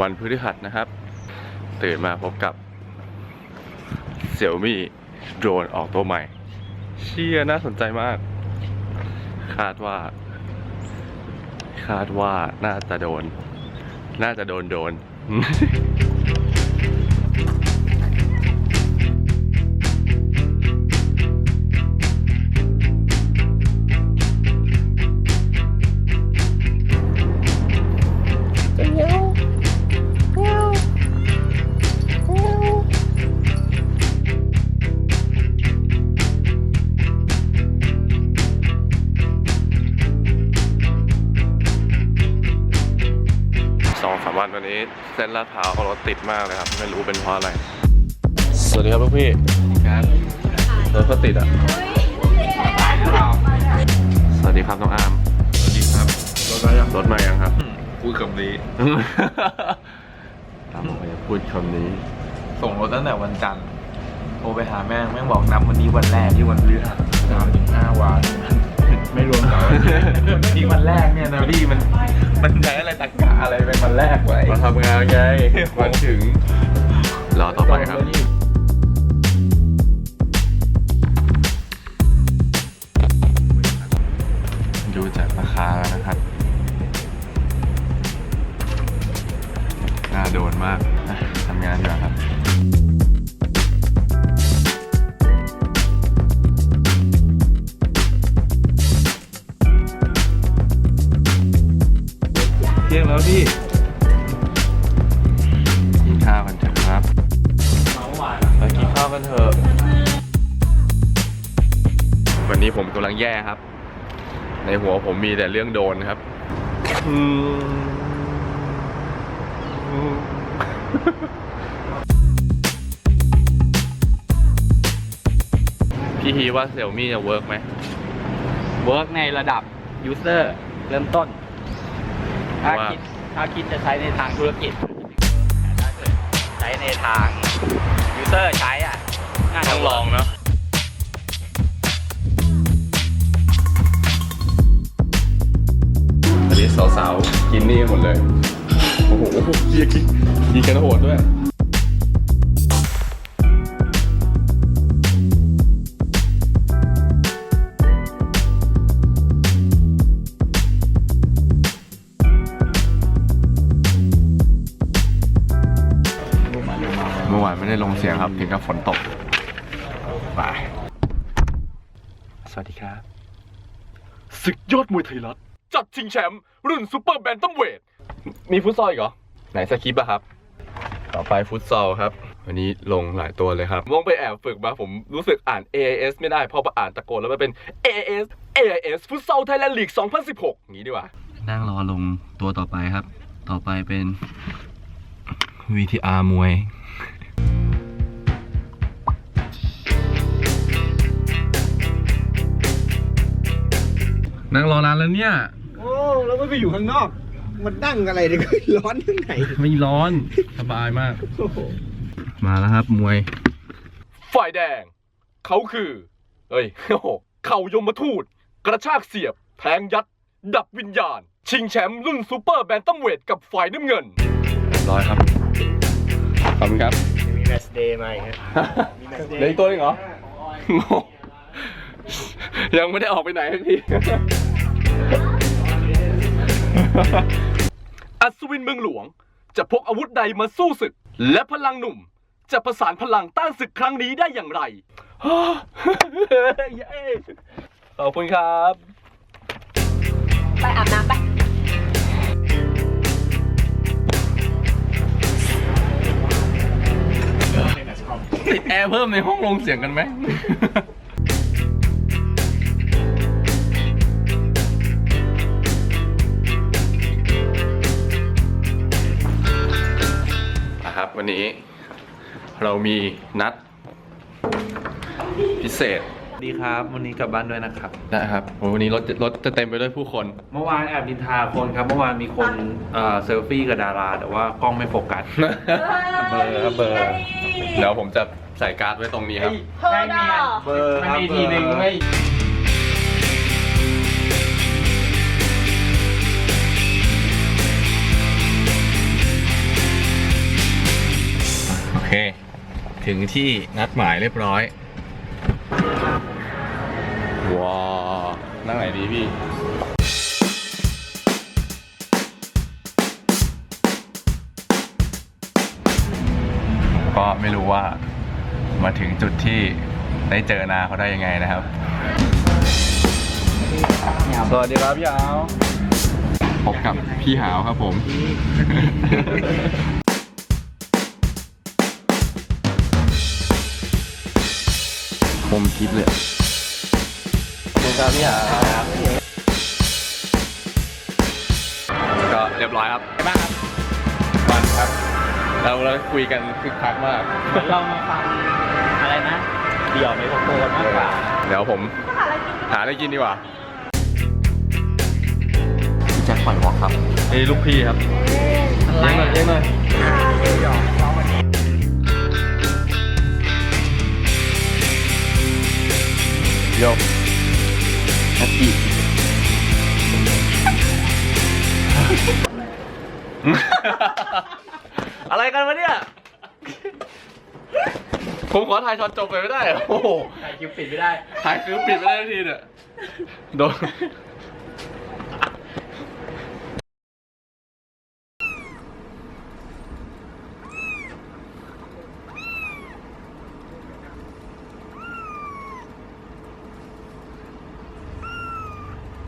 วันพฤหัสนะครับ ตื่นมาพบกับเสี่ยวมี่โดรนออกตัวใหม่ เชี่ยน่าสนใจมาก คาดว่า คาดว่าน่าจะโดน น่าจะโดนโดน เส้นลาดพร้าวรถติดมากเลยครับ ไม่รู้เป็นเพราะอะไร สวัสดีครับลูกพี่ครับรถก็ติดอะ สวัสดีครับน้องอาร์มสวัสดีครับรถอะไรอะรถมายังครับ พูดคำนี้ ตามผมจะพูดคำนี้ ส่งรถตั้งแต่วันจันทร์โทรไปหาแม่งแม่งบอกนับวันนี้วันแรกที่วันพฤหัสสามถึงห้าวัน ไม่รวมเสาร์อาทิตย์ที่วันแรกเนี่ยนะพี่มันมันใช้อะไรตักกะ อะไรเป็นวันแรกไว้มาทำงานไงมาถึงรอต่อไปครับ ดูจากราคาแล้วนะครับ น่าโดนมากทำงานดีกว่าครับ พี่ กินข้าวกันเถอะครับไปกินข้าวกันเถอะ วันนี้ผมกำลังแย่ครับ ในหัวผมมีแต่เรื่องโดนครับอืมอืมพี่ฮีว่าเซี่ยมี่จะเวิร์กไหม เวิร์กในระดับยูเซอร์เริ่มต้น ถ้าว่า คิด ถ้าคิดจะใช้ในทางธุรกิจแต่ถ้าเกิดใช้ในทางยูเซอร์ใช้อะน่าจะต้องลองเนาะอันนี้สาวๆกินนี่หมดเลย โอ้โหเฮียกินกินกันโหดด้วย ไม่ได้ลงเสียงครับถึงกับฝนตกไปสวัสดีครับศึกยอดมวยไทยรัฐจัดชิงแชมป์รุ่นซูเปอร์แบนตัมเวท มีฟุตซอลอีกเหรอ ไหนสคริปต์อะครับ ต่อไปฟุตซอลครับ วันนี้ลงหลายตัวเลยครับว่องไปแอบฝึกมาผมรู้สึกอ่าน AIS ไม่ได้ พอมาอ่านตะโกนแล้วมันเป็น AIS AIS ฟุตซอลไทยแลนด์ลีก 2016 อย่างนี้ดีกว่า นั่งรอลงตัวต่อไปครับ ต่อไปเป็น VTR มวย นั่งรอนานแล้วเนี่ย โอ้แล้วไม่ไปอยู่ข้างนอก มันนั่งอะไรเนี่ยก็ร้อนทั้งไหนไม่ร้อนสบายมาก โอ้โหมาแล้วครับ มวย ฝ่ายแดง เขาคือ เอ้ยโอ้โหเข่ายมทูต กระชากเสียบ แทงยัด ดับวิญญาณ ชิงแชมป์รุ่นซูเปอร์แบนตัมเวทกับฝ่ายน้ำเงิน ร้อยครับ ขอบคุณครับ มีแมสเดย์มาอีกฮะเหลืออีกตัวหนึงเหรอโง่ยังไม่ได้ออกไปไหนทักที อัศวินเมืองหลวง จะพกอาวุธใดมาสู้ศึก และพลังหนุ่ม จะประสานพลังต้านศึกครั้งนี้ได้อย่างไรเย้ขอบคุณครับ ไปอาบน้ำไปติดแอร์เพิ่มในห้องลงเสียงกันไหม วันนี้ เรามีนัด พิเศษดีครับ วันนี้กลับบ้านด้วยนะครับ นะครับโอ้วันนี้รถรถจะเต็มไปด้วยผู้คน เมื่อวานแอบดินทาคนครับ เมื่อวานมีคนเอ่อเซลฟี่กับดารา แต่ว่ากล้องไม่โฟกัส เบอร์ครับเบอร์ เดี๋ยวผมจะใส่การ์ดไว้ตรงนี้ครับ เธอดอเบอร์ครับมีทีหนึ่งไม่ ถึงที่นัดหมายเรียบร้อย ว้าวนั่งไหนดีพี่ ก็ไม่รู้ว่ามาถึงจุดที่ได้เจอนาเขาได้ยังไงนะครับ สวัสดีครับพี่หาว พบกับพี่หาวครับผม คมคิดเลยขอบคุณครับพี่หาวก็เรียบร้อยครับบ้างครับมันครับ เราเราคุยกันคึกคักมากเหมือนเรามาฟังอะไรนะเดี่ยวไมโครโฟนมากกว่า เดี๋ยวผม หาอะไรกินดีกว่าพี่แจ็คปล่อยวอล์กครับนี่ลูกพี่ครับเลี้ยงหน่อยเลี้ยงหน่อยโย อะไรกันวะเนี่ย ผมขอถ่ายช็อตจบเลยไม่ได้เหรอโอ้โหถ่ายคลิปปิดไม่ได้ ถ่ายคือปิดไม่ได้ทันทีเนี่ยโดน